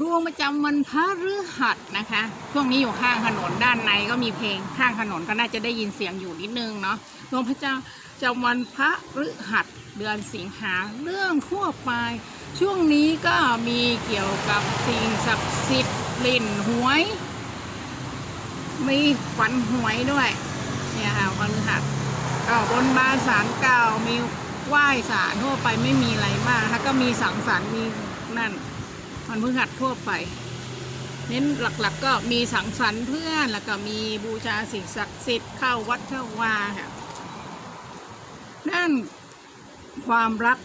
ดวงประจำวันพระฤหัสนะคะ ช่วงนี้อยู่ข้างถนนด้านในก็มีเพลงข้างถนนก็น่าจะได้ยินเสียงอยู่นิดนึงเนาะดวงพระเจ้าประจำวันพระฤหัสเดือนสิงหาเรื่องทั่วไป ช่วงนี้ก็มีเกี่ยวกับสิ่งศักดิ์สิทธิ์ลิ่นหวย มีฝันหวยด้วยเนี่ยค่ะวันฤหัสก็บนบานสารเก่ามีไหว้สารทั่วไปไม่มีอะไรมากนะคะก็มีสังสรรค์มีนั่น วันพฤหัสทั่วไป เน้นหลักๆก็มีสังสรรค์เพื่อนแล้วก็มีบูชาสิ่งศักดิ์สิทธิ์เข้าวัดเข้าวาค่ะด้านความรัก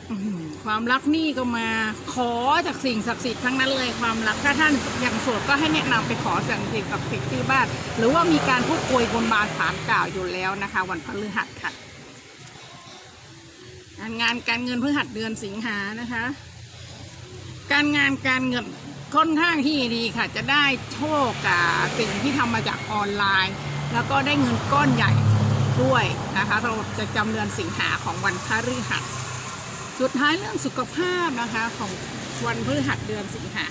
ความรักนี่ก็มาขอจากสิ่งศักดิ์สิทธิ์ทั้งนั้นเลยความรักถ้าท่านยังโสดก็ให้แนะนำไปขอสิ่งศักดิ์สิทธิ์ที่บ้าน หรือว่ามีการพูดคุยบนบานสารกล่าวอยู่แล้วนะคะ วันพฤหัสค่ะการงานการเงินพฤหัสเดือนสิงหานะคะ การงานการเงินค่อนข้างที่ดีค่ะ จะได้โชคกับสิ่งที่ทำมาจากออนไลน์ แล้วก็ได้เงินก้อนใหญ่ด้วยนะคะเราจะจำเดือนสิงหาของวันพฤหัสสุดท้ายเรื่องสุขภาพนะคะของวันพฤหัสเดือนสิงหา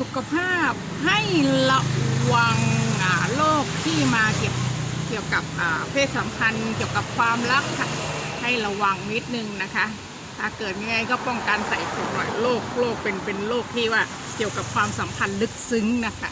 สุขภาพให้ระวังอ่าโรคที่มาเกี่ยวเกี่ยวกับอ่าเพศสัมพันธ์ เกี่ยวกับความรักค่ะให้ระวังนิดนึงนะคะ ถ้าเกิดยังไงก็ป้องกันใส่ถุงหน่อยโรคโรคเป็นเป็นโรคที่ว่าเกี่ยวกับความสัมพันธ์ลึกซึ้งนะคะ